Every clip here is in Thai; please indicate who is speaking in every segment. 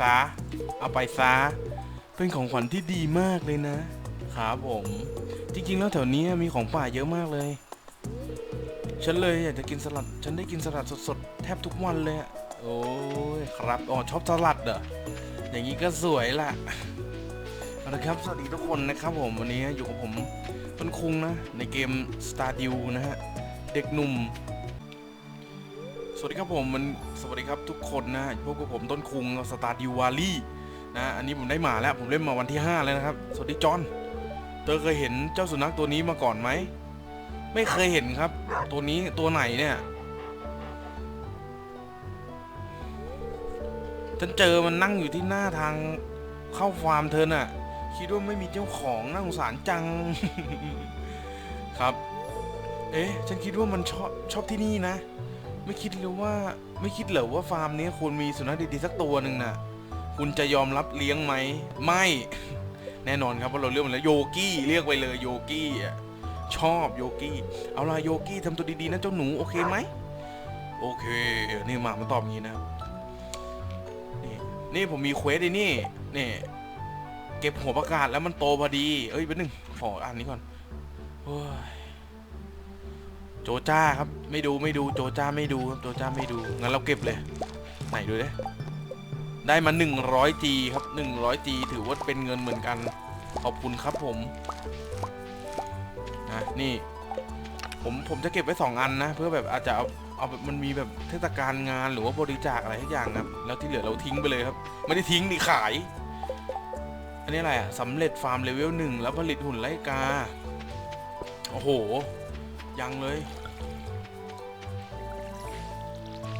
Speaker 1: ซะ เอาไปซะ เป็นของขวัญที่ดีมากเลยนะ ครับผม จริงๆ แล้วแถวนี้มีของป่าเยอะมากเลย ฉันเลยอยากจะกินสลัด ฉันได้กินสลัดสดๆ แทบทุกวันเลยอะโอ้ยครับ อ๋อชอบสลัดเหรอ อย่างนี้ก็สวยละเอาละครับ สวัสดีทุกคนนะครับผม วันนี้อยู่กับผมต้นคุงนะ ในเกม Stardew นะฮะ เด็กหนุ่ม วัสดีครับผมมันสวัสดีครับทุกคนนะพบกับผมต้นคุงสตาร์ดิวาลี่นะอันนี้ผมได้หมาแล้วผมเล่นมาวันที่ 5 แล้วนะครับ สวัสดีจอนเธอเคยเห็นเจ้าสุนัขตัวนี้มาก่อนไหม ไม่เคยเห็นครับ ตัวนี้ตัวไหนเนี่ยฉันเจอมันนั่งอยู่ที่หน้าทางเข้าฟาร์มเธอน่ะ คิดว่าไม่มีเจ้าของน่าสงสารจังครับ เอ๊ะฉันคิดว่ามันชอบชอบที่นี่นะ ไม่คิดเลยว่าไม่คิดเหรอว่าฟาร์มนี้ควรมีสุนัขดีๆสักตัวหนึ่งน่ะคุณจะยอมรับเลี้ยงไหม ไม่ แน่นอนครับว่าเราเลือกมันแล้วโยกี้เรียกไปเลยโยกี้ชอบโยกี้เอาล่ะโยกี้ทำตัวดีๆนะเจ้าหนูโอเคไหมโอเคนี่หมามันตอบงี้นะนี่นี่ผมมีเควสไอ้นี่นี่เก็บหัวประกาศแล้วมันโตพอดี เอ้ยแป๊บนึงขออ่านนี้ก่อนโอ้ย โจจ้าครับ ไม่ดูไม่ดูโจจ้าไม่ดูครับโจจ้าไม่ดูงั้นเราเก็บเลยไหนดูดิได้มา 100G ครับ 100G ถือว่าเป็นเงินเหมือนกัน ขอบคุณครับผมนะนี่ ผมผมจะเก็บไว้ 2 อันนะ เพื่อแบบอาจจะเอาเอาแบบมันมีแบบเทศกาลงานหรือว่าบริจาคอะไรทุกอย่างครับ แล้วที่เหลือเราทิ้งไปเลยครับ ไม่ได้ทิ้งดิขาย อันนี้อะไรอะสำเร็จฟาร์มเลเวลหนึ่งแล้วผลิตหุ่นไล่กา โอ้โห ยังเลย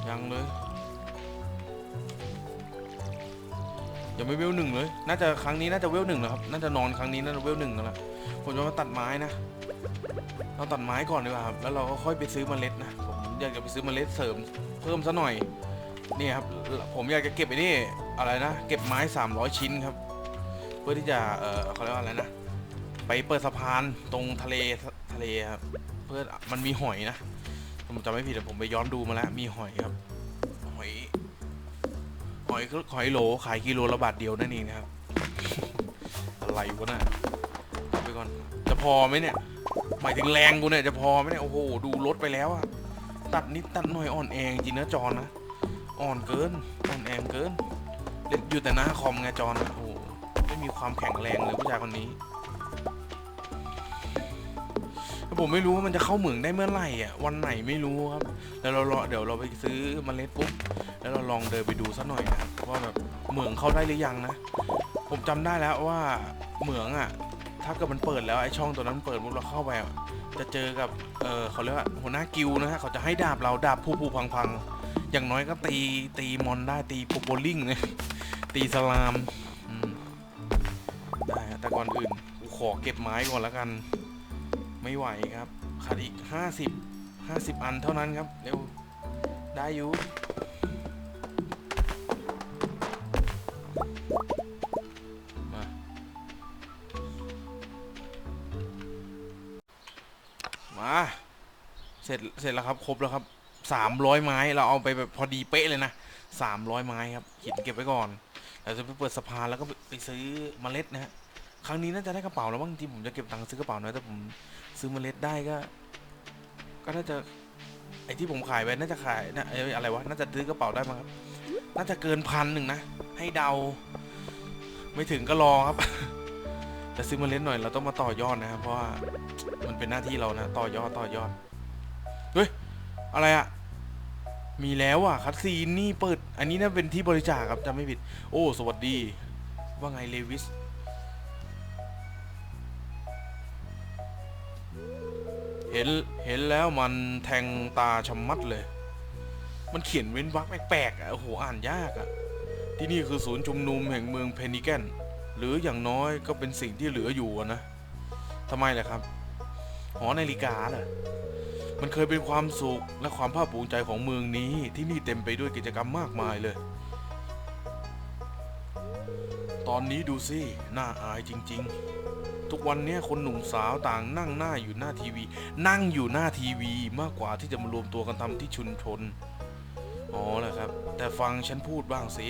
Speaker 1: ยังเลย ยังไม่เวลหนึ่งเลย น่าจะครั้งนี้น่าจะเวลหนึ่งแล้วครับ น่าจะนอนครั้งนี้น่าจะเวลหนึ่งแล้วล่ะผมจะมาตัดไม้นะ เราตัดไม้ก่อนดีกว่าครับ แล้วเราก็ค่อยไปซื้อมเมล็ดนะ ผมอยากจะไปซื้อมเมล็ดเสริมเพิ่มซะหน่อย นี่ครับ ผมอยากจะเก็บไอ้นี่อะไรนะ เก็บไม้ 300 ชิ้นครับ เพื่อที่จะ เออเขาเรียกว่าอะไรนะ ไปเปิดสะพานตรงทะเลทะเลครับ พื่อมันมีหอยนะผมจำไม่ผิดแต่ผมไปย้อนดูมาแล้ว มีหอยครับ หอย หอยหอยโหลขายกิโลละบาทเดียวนั่นเองนะครับ อะไรวะน่ะเอาไปก่อน จะพอไหมเนี่ย หมายถึงแรงกูเนี่ยจะพอไหมเนี่ย โอ้โห ดูรถไปแล้วอะตัดนิดตัดหน่อยอ่อนแองจริงนะจอนนะ อ่อนเกิน อ่อนแองเกิน เล่นอยู่แต่หน้าคอมไงจอนะโอ้โห ไม่มีความแข็งแรงเลยผู้ชายคนนี้ ผมไม่รู้ว่ามันจะเข้าเหมืองได้เมื่อไหร่อะวันไหนไม่รู้ครับแล้วเราเดี๋ยวเราไปซื้อเมล็ดปุ๊บแล้วเราลองเดินไปดูสักหน่อยนะครับว่าแบบเหมืองเข้าได้หรือยังนะ ผมจำได้แล้วว่าเหมืองอะ ถ้าเกิดมันเปิดแล้วไอ้ช่องตัวนั้นเปิดปุ๊บเราเข้าไปจะเจอกับเออเขาเรียกว่าหัวหน้ากิลด์นะฮะเขาจะให้ดาบเราดาบผู้ผู้พังพังอย่างน้อยก็ตีตีมอนได้ตีโปโปลิงเลยตีสลามได้ฮะแต่ก่อนอื่นขอเก็บไม้ก่อนแล้วกัน ไม่ไหวครับขาดอีก 50 50 อันเท่านั้นครับ เร็ว ได้อยู่มามาเสร็จเสร็จแล้วครับ ครบแล้วครับ 300 ไม้เราเอาไปแบบพอดีเป๊ะเลยนะ 300 ไม้ครับเขียนเก็บไว้ก่อนเราจะไปเปิดสะพานแล้วก็ไปซื้อเมล็ดนะฮะครั้งนี้น่าจะได้กระเป๋าแล้วบ้างจริงผมจะเก็บตังค์ซื้อกระเป๋าน้อยแต่ผม ซื้อเมล็ดได้ก็ ก็น่าจะไอที่ผมขายไปน่าจะขายนะเอ้ยอะไรวะน่าจะซื้อกระเป๋าได้มั้งครับ น่าจะเกินพันหนึ่งนะ ให้เดา ไม่ถึงก็รอครับ แต่ซื้อเมล็ดหน่อยเราต้องมาต่อยอดนะครับเพราะว่ามันเป็นหน้าที่เรานะต่อยอดต่อยอดเฮ้ยอะไรอะมีแล้วอะคัดซีนนี่เปิด อันนี้น่าเป็นที่บริจาคครับจำไม่ผิด โอ้ สวัสดี ว่าไงเลวิส เห็นเห็นแล้วมันแทงตาชะมัดเลย มันเขียนเว้นวรรคแปลกๆอะโอ้โหอ่านยากอะ ที่นี่คือศูนย์ชุมนุมแห่งเมืองเพนิแกนหรืออย่างน้อยก็เป็นสิ่งที่เหลืออยู่นะทำไมล่ะครับ หอนาฬิกาล่ะ มันเคยเป็นความสุขและความภาคภูมิใจของเมืองนี้ ที่นี่เต็มไปด้วยกิจกรรมมากมายเลย ตอนนี้ดูสิน่าอายจริง ๆ ทุกวันนี้คนหนุ่มสาวต่างนั่งหน้าอยู่หน้าทีวี นั่งอยู่หน้าทีวีมากกว่าที่จะมารวมตัวกันทำที่ชุมชนอ๋อแหละครับ แต่ฟังฉันพูดบ้างสิ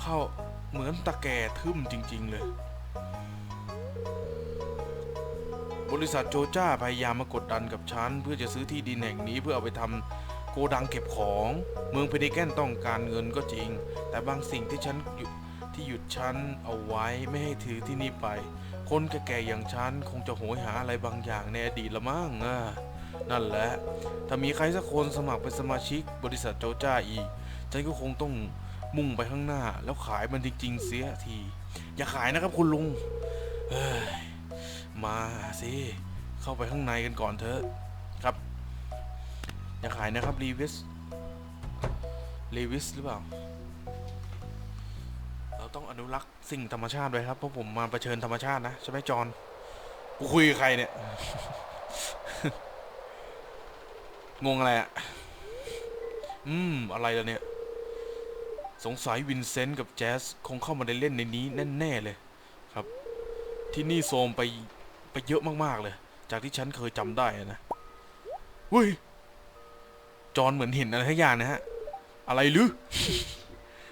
Speaker 1: เข้าเหมือนตะแก่ทึมจริง ๆ เลย บริษัทโจจ้าพยายามมากดดันกับฉันเพื่อจะซื้อที่ดินแห่งนี้เพื่อเอาไปทำโกดังเก็บของ เมืองเพเดแกนต้องการเงินก็จริง แต่บางสิ่งที่ฉันหยุดที่หยุดฉันเอาไว้ไม่ให้ถือที่นี่ไป คนแก่ๆอย่างฉันคงจะโหยหาอะไรบางอย่างในอดีตละมั้งอะนั่นแหละ ถ้ามีใครสักคนสมัครเป็นสมาชิกบริษัทโจจ้าอีก ฉันก็คงต้องมุ่งไปข้างหน้า แล้วขายมันจริง ๆ เสียที อย่าขายนะครับคุณลุงเอ้ยมาสิ เข้าไปข้างในกันก่อนเถอะครับ อย่าขายนะครับรีวิสรีวิสหรือเปล่า ต้องอนุรักษ์สิ่งธรรมชาติไว้ครับเพราะผมมาเผชิญธรรมชาตินะใช่ไหมจอนกูคุยใครเนี่ย งงอะไรอะ่ะ อืม อะไรล่ะเนี่ย สงสัยวินเซนต์กับแจ๊สคงเข้ามาได้เล่นในนี้แน่ๆเลยครับ ที่นี่โซมไปไปเยอะมากๆเลย จากที่ฉันเคยจำได้ะนะเฮ้ย จอนเหมือนเห็นอะไรทุกอย่างนะฮะ อะไรหรือ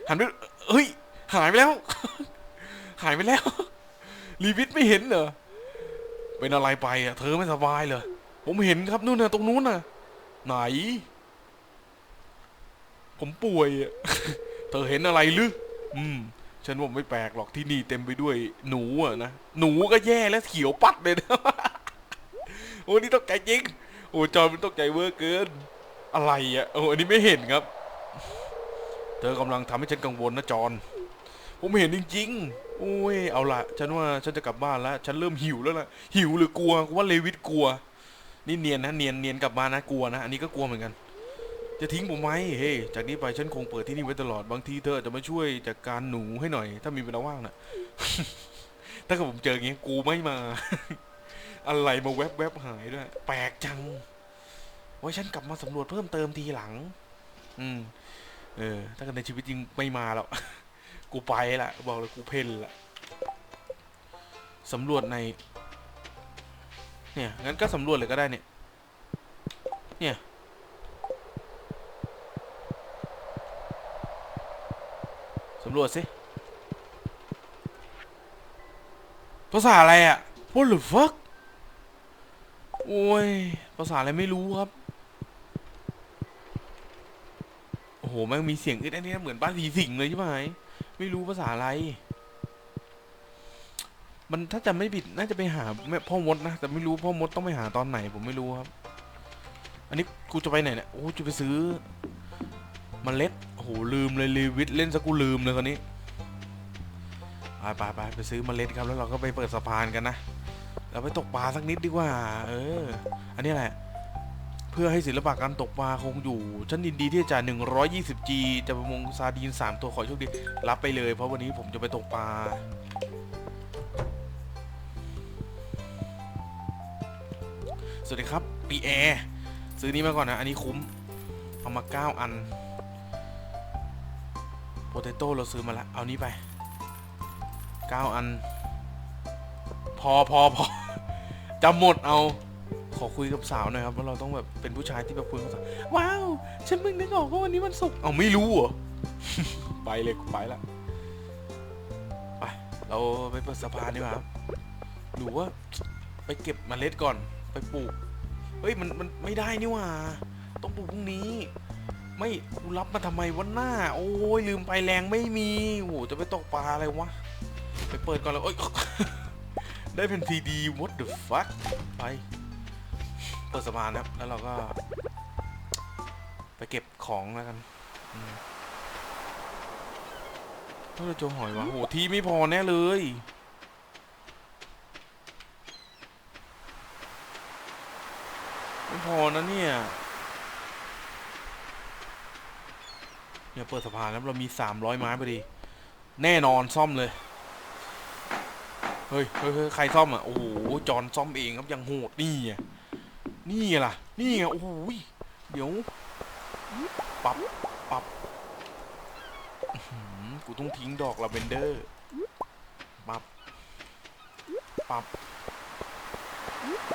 Speaker 1: หันไปเฮ้ย หายไปแล้ว หายไปแล้ว รีวิทไม่เห็นเหรอ เป็นอะไรไปอะ เธอไม่สบายเหรอ ผมเห็นครับนู่นน่ะตรงนู้นน่ะ ไหน ผมป่วยอะ เธอเห็นอะไรหรือ อืม ฉันว่าไม่แปลกหรอกที่นี่เต็มไปด้วยหนูอะนะ หนูก็แย่แล้วเขียวปัดเลยนะ โอ้นี่ตกใจจริง โอ้จอมันตกใจเวอร์เกิน อะไรอะ โอ้อันนี้ไม่เห็นครับเธอกำลังทำให้ฉันกังวลนะจอน ผมเห็นจริงๆโอ้ย เอาละฉันว่าฉันจะกลับบ้านแล้ว ฉันเริ่มหิวแล้วล่ะ หิวหรือกลัวว่าเลวิทกลัว นี่เนียนนะ เนียนเนียนกลับมานะกลัวนะ อันนี้ก็กลัวเหมือนกัน จะทิ้งผมไหมเฮ้จากนี้ไปฉันคงเปิดที่นี่ไว้ตลอด บางทีเธออาจจะมาช่วยจัดการหนูให้หน่อย ถ้ามีเวลาว่างน่ะถ้าเกิดผมเจออย่างงี้กูไม่มา อะไรมาแวบแวบหายด้วย แปลกจังไว้ฉันกลับมาสำรวจเพิ่มเติมทีหลัง อืม เออ ถ้าเกิดในชีวิตจริงไม่มาหรอ กูไปละบอกเลยกูเพ่นละสำรวจใน เนี่ยงั้นก็สำรวจเลยก็ได้เนี่ย เนี่ย สำรวจสิ ภาษาอะไรอะ What the fuck โอ้ย ภาษาอะไรไม่รู้ครับ โอ้โห แม่งมีเสียงอึดอันนี้เหมือนบ้านผีสิงเลยใช่ไหม ไม่รู้ภาษาอะไร มันถ้าจะไม่ผิดน่าจะไปหาแม่พ่อมดนะ แต่ไม่รู้พ่อมดต้องไปหาตอนไหน ผมไม่รู้ครับ อันนี้กูจะไปไหนเนี่ย โอ้จะไปซื้อมเมล็ด โอ้โหลืมเลยลีวิทเล่นซะกูลืมเลยคนนี้ไปไปไปไปซื้อเมล็ดครับแล้วเราก็ไปเปิดสะพานกันนะ เราไปตกปลาสักนิดดีกว่า เออ อันนี้แหละ เพื่อให้ศิลปะการตกปลาคงอยู่ฉันยินดีที่จะจ่าย 120G จะประมงซาดีน 3 ตัวขอโชคดี รับไปเลย เพราะวันนี้ผมจะไปตกปลาสวัสดีครับปีแอร์ซื้อนี้มาก่อนนะ อันนี้คุ้ม เอามา 9 อันโปเตโต้เราซื้อมาแล้ว เอานี้ไป 9 อัน พอพอพอจะหมดเอา ขอคุยกับสาวหน่อยครับว่าเราต้องแบบเป็นผู้ชายที่แบบคุยกับสาวว้าว ฉันเพิ่งนึกออกว่าวันนี้มันศุกร์เอาไม่รู้เหรอ ไปเลยกูไปละไปเราไปเปิดสะพานดีกว่าครับหรือว่าไปเก็บเมล็ดก่อนไปปลูก เฮ้ยมันมันไม่ได้นี่หว่า ต้องปลูกพรุ่งนี้ ไม่กูรับมาทำไมวันหน้า โอ้ยลืมไปแรงไม่มีโอ้โหจะไปตกปลาอะไรวะไปเปิดก่อนเลยเอ้ยได้เป็นทีดี what the fuck ไป เปิดสะพานครับ แล้วเราก็ ไปเก็บของแล้วกันอืมเมื่อเราเจหอยวะโหที่ไม่พอแน่เลยไม่พอนะเนี่ยเนี่ยเปิดสะพานแล้วเรามีสามร้อยไม้พอดี แน่นอนซ่อมเลย เฮ้ยเฮ้ยใครซ่อมอะ โอ้โห จอนซ่อมเองครับยังโหดนี่ไง นี่ไงล่ะ นี่ไง โอ้โหยเดี๋ยวปรับปรับหือกูต้องทิ้งดอกลาเวนเดอร์ปรับปรับ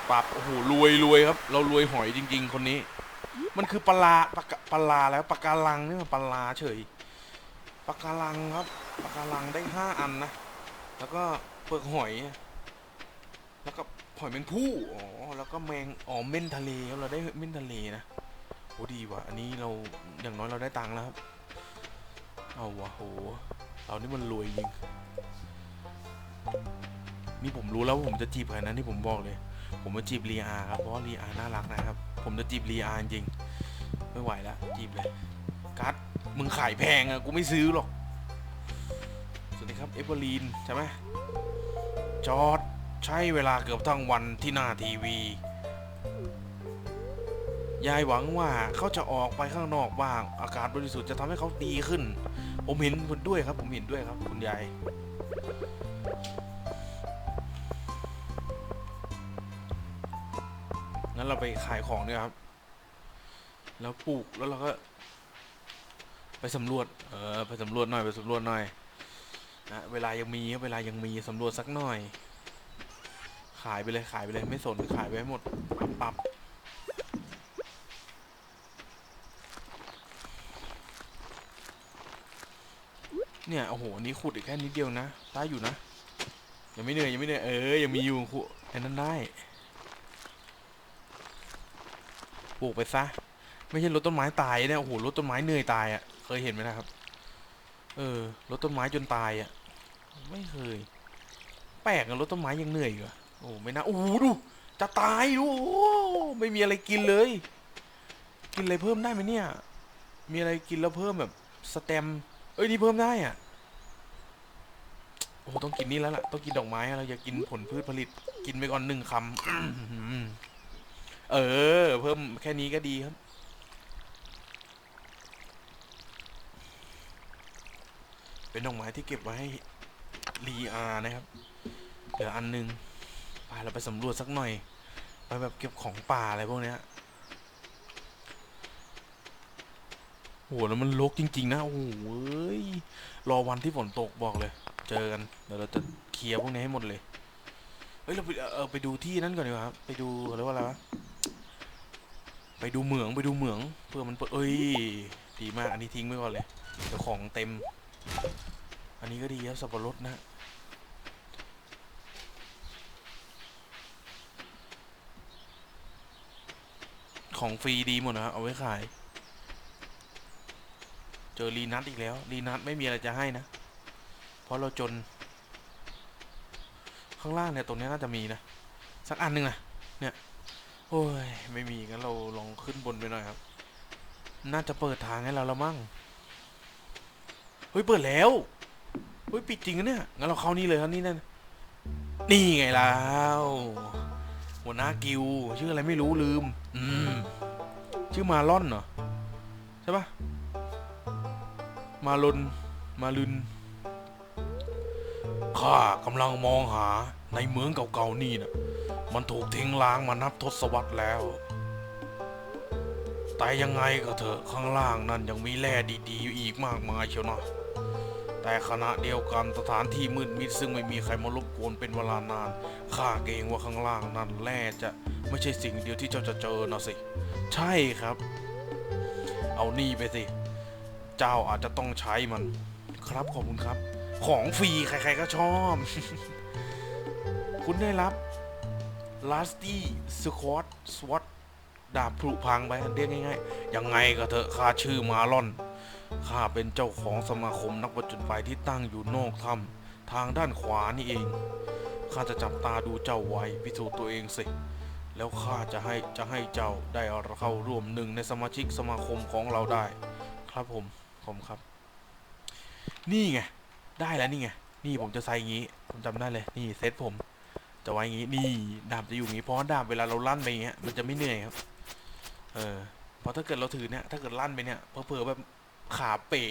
Speaker 1: ปรับ โอ้โห รวยรวยครับ เรารวยหอยจริง ๆ คนนี้ มันคือปลาปลาปลาแล้วปลาการังนี่มันปลาเฉยปะการังครับปะการังได้ห้าอันนะ แล้วก็เปลือกหอย แล้วก็หอยแมงผู้อ๋อ แล้วก็แมงอ๋อเม่นทะเลครับเราได้เม่นทะเลนะโหดีว่ะอันนี้เราอย่างน้อยเราได้ตังค์แล้วครับเอาวะโหเรานี่มันรวยจริงนี่ผมรู้แล้วว่าผมจะจีบใครนะที่ผมบอกเลย ผมมาจีบลีอาครับเพราะว่าลีอาน่ารักนะครับ ผมจะจีบลีอาจริงไม่ไหวแล้วจีบเลยกัดมึงขายแพงอะกูไม่ซื้อหรอกสวัสดีครับเอเวอรีนใช่ไหมจอด ใช้เวลาเกือบทั้งวันที่หน้าทีวี ยายหวังว่าเขาจะออกไปข้างนอกบ้าง อากาศบริสุทธิ์จะทำให้เขาดีขึ้น ผมเห็นคุณด้วยครับ ผมเห็นด้วยครับ คุณยายงั้นเราไปขายของเนี่ยครับ แล้วปลูกแล้วเราก็ ไปสำรวจ เออ ไปสำรวจหน่อย ไปสำรวจหน่อยนะเวลายังมีเวลายังมีสำรวจสักหน่อย ขายไปเลยขายไปเลยไม่สนขายไปให้หมดปับปับเนี่ยโอ้โหนี้ขุดอีกแค่นิดเดียวนะได้อยู่นะยังไม่เหนื่อยยังไม่เหนื่อยเออยังมีอยู่ขุดไอ้นั้นได้ปลูกไปซะไม่ใช่รถต้นไม้ตายเนี่ยโอ้โหรถต้นไม้เหนื่อยตายอะเคยเห็นไหมนะครับ เออรถต้นไม้จนตายอะไม่เคย แปลกอะรถต้นไม้ยังเหนื่อยอยู่ โอ้ไม่น่าโอ้ดู จะตายดูโอ้ไม่มีอะไรกินเลย กินอะไรเพิ่มได้ไหมเนี่ย มีอะไรกินแล้วเพิ่มแบบสเต็มเอ้ยนี่เพิ่มได้อะโอ้ต้องกินนี่แล้วล่ะต้องกินดอกไม้เราอยากินผลพืชผลิต กินไปก่อนหนึ่งคำเออ เพิ่มแค่นี้ก็ดีครับเป็นดอกไม้ที่เก็บไว้ให้รีอานะครับ เหลืออันหนึง เราไปสำรวจสักหน่อย ไปแบบเก็บของป่าอะไรพวกเนี้ยโหแล้วมันรกจริง ๆ นะ โอ้โหเว้ยรอวันที่ฝนตกบอกเลย เจอกัน เดี๋ยวเราจะเคลียร์พวกนี้ให้หมดเลย เฮ้ย เราไปเออไปดูที่นั่นก่อนดีกว่าครับ ไปดูเขาเรียกว่าอะไรวะ ไปดูเหมืองไปดูเหมือง เพื่อมันเปิดเอ้ย ดีมาก อันนี้ทิ้งไว้ก่อนเลย เดี๋ยวของเต็ม อันนี้ก็ดีครับสับปะรดนะ ของฟรีดีหมดนะครับเอาไว้ขาย เจอรีนัทอีกแล้ว รีนัทไม่มีอะไรจะให้นะ เพราะเราจน ข้างล่างเนี่ยตรงนี้น่าจะมีนะ สักอันหนึ่งนะเนี่ย โอ้ย ไม่มีงั้นเราลองขึ้นบนไปหน่อยครับ น่าจะเปิดทางให้เราแล้วมั้ง เฮ้ย เปิดแล้ว เฮ้ย ปิดจริงอะเนี่ย งั้นเราเข้านี่เลยครับนี่นั่น นี่ไงแล้ว หัวหน้ากิวชื่ออะไรไม่รู้ลืม อืม ชื่อมาลอนเหรอ ใช่ปะมาลนมาลุนข้ากำลังมองหาในเมืองเก่าๆนี่นะมันถูกทิ้งล้างมานับทศวรรษแล้ว แต่ยังไงก็เถอะข้างล่างนั่นยังมีแร่ดีๆอยู่อีกมากมายเชียวนะแต่ขณะเดียวกันสถานที่มืดมิดซึ่งไม่มีใครมารบ กนเป็นเวลานาน ข้าเกรงว่าข้างล่างนั่นแร่จะไม่ใช่สิ่งเดียวที่เจ้าจะเจอนะสิ ใช่ครับ เอานี่ไปสิ เจ้าอาจจะต้องใช้มัน ครับขอบคุณครับ ของฟรีใครๆก็ชอบ คุณได้รับ Lasty Squad SWAT ดาบผุพังไปเรียกง่ายๆ ยังไงก็เถอะข้าชื่อมาลอน ข้าเป็นเจ้าของสมาคมนักประจนภัยที่ตั้งอยู่นอกถ้ำ ทางด้านขวานี่เอง ข้าจะจับตาดูเจ้าไว้พิสูจน์ตัวเองสิ แล้วข้าจะให้จะให้เจ้าได้เข้าร่วมหนึ่งในสมาชิกสมาคมของเราได้ ครับผม ผมครับ นี่ไง ได้แล้วนี่ไง นี่ผมจะใส่อย่างงี้ ผมจำได้เลย นี่เซตผม จะไว้อย่างงี้ นี่ดาบจะอยู่อย่างงี้ เพราะดาบเวลาเราลั่นไปอย่างเงี้ย มันจะไม่เหนื่อยครับ เออ เพราะถ้าเกิดเราถือเนี่ย ถ้าเกิดลั่นไปเนี่ย เพอเพอแบบขาเป๋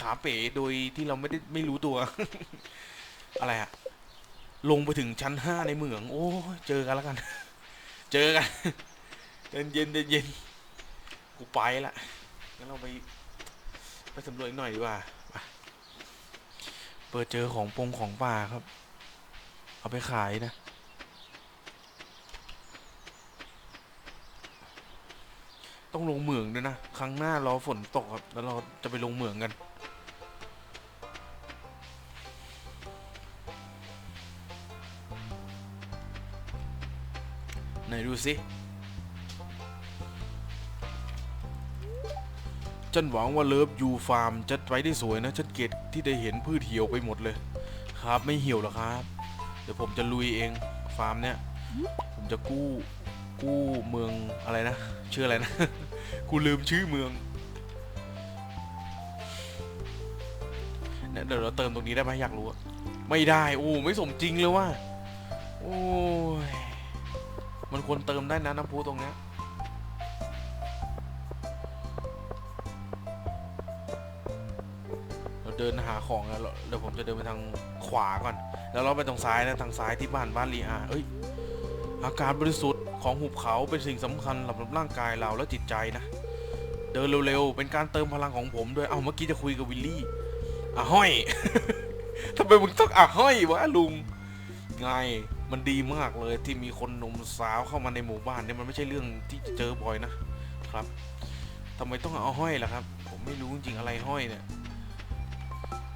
Speaker 1: ขาเป๋โดยที่เราไม่ได้ไม่รู้ตัว อะไรอะลงไปถึงชั้นห้าในเหมือง โอ้เจอกันแล้วกัน เจอกันเย็นเย็นเย็นเย็นกูไปละงั้นเราไปไปสำรวจอีกหน่อยดีกว่าเปิดเจอของปงของป่าครับ เอาไปขายนะต้องลงเหมืองด้วยนะ ครั้งหน้ารอฝนตกครับ แล้วเราจะไปลงเหมืองกัน ดูสิฉันหวังว่าเลิฟยูฟาร์มจะไปได้สวยนะฉันเกลียดที่ได้เห็นพืชเหี่ยวไปหมดเลย ครับไม่เหี่ยวหรอกครับ เดี๋ยวผมจะลุยเองฟาร์มเนี่ยผมจะกู้กู้เมืองอะไรนะชื่ออะไรนะกูลืมชื่อเมืองเนี่ยเดี๋ยวเราเติมตรงนี้ได้ไหมอยากรู้อะไม่ได้ โอ้ ไม่สมจริงเลยว่ะโอ้ย มันควรเติมได้นะน้ำพุตรงเนี้ยเราเดินหาของแล้วเดี๋ยวผมจะเดินไปทางขวาก่อน แล้วเราไปตรงซ้ายนะทางซ้ายที่บ้านบ้านลีอาเอ้ยอากาศบริสุทธิ์ของหุบเขาเป็นสิ่งสำคัญสำหรับร่างกายเราและจิตใจนะ เดินเร็วๆเป็นการเติมพลังของผมด้วยเอ้าเมื่อกี้จะคุยกับวิลลี่อะห้อยทำไมมึงต้องอะห้อยวะลุงไง มันดีมากเลยที่มีคนหนุ่มสาวเข้ามาในหมู่บ้านเนี่ยมันไม่ใช่เรื่องที่จะเจอบ่อยนะครับทำไมต้องเอาห้อยล่ะครับ ผมไม่รู้จริงๆอะไรห้อยเนี่ย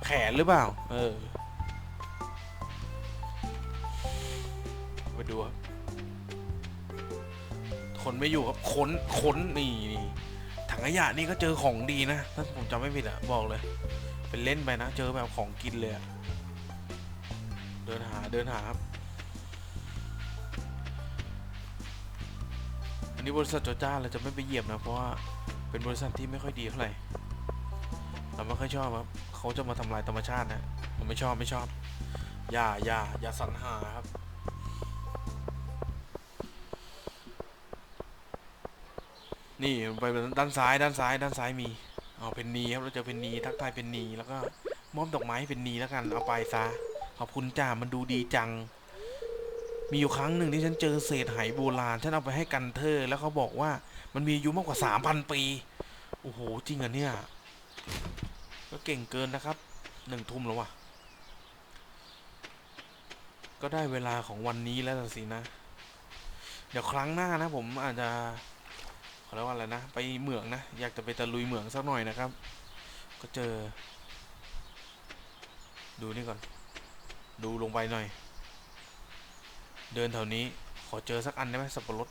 Speaker 1: แขนหรือเปล่า เออไปดูครับคนไม่อยู่ครับค้นค้นนี่นี่ถังขยะนี่ก็เจอของดีนะถ้าผมจำไม่ผิดอะบอกเลย เป็นเล่นไปนะ เจอแบบของกินเลยเดินหาเดินหาครับ อันนี้บริษัทโจจ้าเราจะไม่ไปเหยียบนะ เพราะว่าเป็นบริษัทที่ไม่ค่อยดีเท่าไหร่ เราไม่ค่อยชอบครับ เขาจะมาทำลายธรรมชาตินะ ผมไม่ชอบไม่ชอบ อย่าอย่าอย่าสรรหาครับ นี่ไปด้านซ้ายด้านซ้ายด้านซ้ายมี เอาเพนนีครับ เราจอเพนนีทักทายเพนนีแล้วก็มอบดอกไม้ให้เพนนีแล้วกัน เอาไปซะ ขอบคุณจ้ามันดูดีจัง มีอยู่ครั้งหนึ่งที่ฉันเจอเศษไหโบราณฉันเอาไปให้กันเธอแล้วเขาบอกว่ามันมีอายุมากกว่าสามพันปี โอ้โห จริงเหรอเนี่ย ก็เก่งเกินนะครับหนึ่งทุ่มแล้ววะก็ได้เวลาของวันนี้แล้วสินะ เดี๋ยวครั้งหน้านะ ผมอาจจะเขาเรียกว่าอะไรนะ ไปเหมืองนะ อยากจะไปตะลุยเหมืองสักหน่อยนะครับ ก็เจอ ดูนี่ก่อน ดูลงไปหน่อย เดินแถวนี้ ขอเจอสักอันได้ไหมสับปะรด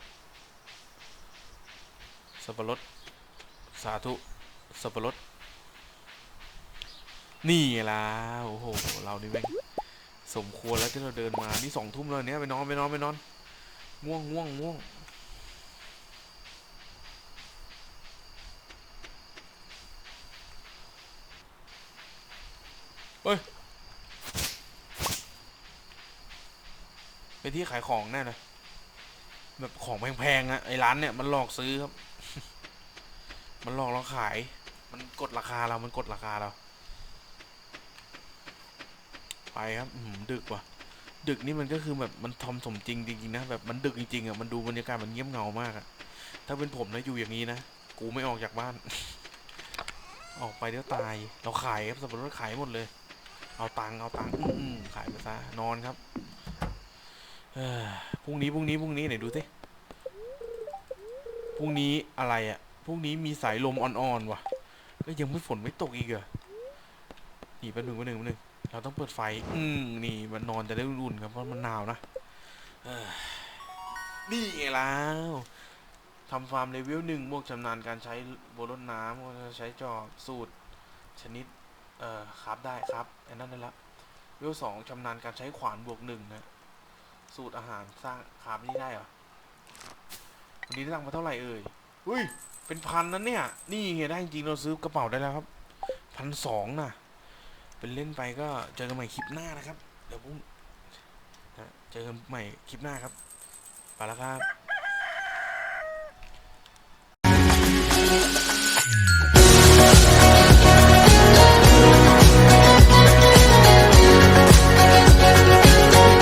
Speaker 1: สับปะรด สาธุ สับปะรด นี่ล่ะ โอ้โห เรานี่แม่งสมควรแล้วที่เราเดินมา นี่สองทุ่มแล้วเนี่ยไปนอนไปนอนไปนอน ง่วงง่วงง่วงเฮ้ ป็นที่ขายของแน่เลยแบบของแพงๆอะไอ้ร้านเนี่ยมันหลอกซื้อครับ มันหลอกเราขาย มันกดราคาเรา มันกดราคาเรา ไปครับอื้อหือดึกว่ะ ดึกนี่มันก็คือแบบมันทอมสมจริงจริงๆนะแบบมันดึกจริงๆอะมันดูบรรยากาศมันเงียบเหงามากอะถ้าเป็นผมนะอยู่อย่างนี้นะกูไม่ออกจากบ้าน ออกไปเดี๋ยวตาย เราขายครับสับปะรดขายหมดเลย เอาตังค์เอาตังค์ขายไปซะนอนครับ พรุ่งนี้พรุ่งนี้พรุ่งนี้ไหนดูสิพรุ่งนี้อะไรอะ่ะพรุ่งนี้มีสายลมอ่อนๆว่ะก็ยังไม่ฝนไม่ตกอีกเหรอนี่แป๊บหนึ่งแป๊บหนึ่งแป๊บหนึ่งเราต้องเปิดไฟ อืมนี่มันนอนจะได้อุ่นๆครับเพราะมันหนาวนะนี่ไงแล้วทำฟาร์มเลเวลหนึ่งบวกชำนาญการใช้โบรดน้ำก็จะใช้จอบสูตร ชนิด เอ่อครับได้ครับไอ้นั่นได้ละเวลสองชำนาญการใช้ขวานบวกหนึ่งนะ สูตรอาหารสร้างขามนี่ได้เหรอวันนี้ได้ตังค์มาเท่าไหร่เอ่ยอุ้ย เป็นพันนั้นเนี่ย นี่เฮียได้จริงเราซื้อกระเป๋าได้แล้วครับพันสองนะเป็นเล่นไปก็เจอกันใหม่คลิปหน้านะครับ เดี๋ยวพรุ่งนะเจอกันใหม่คลิปหน้าครับไปแล้วครับ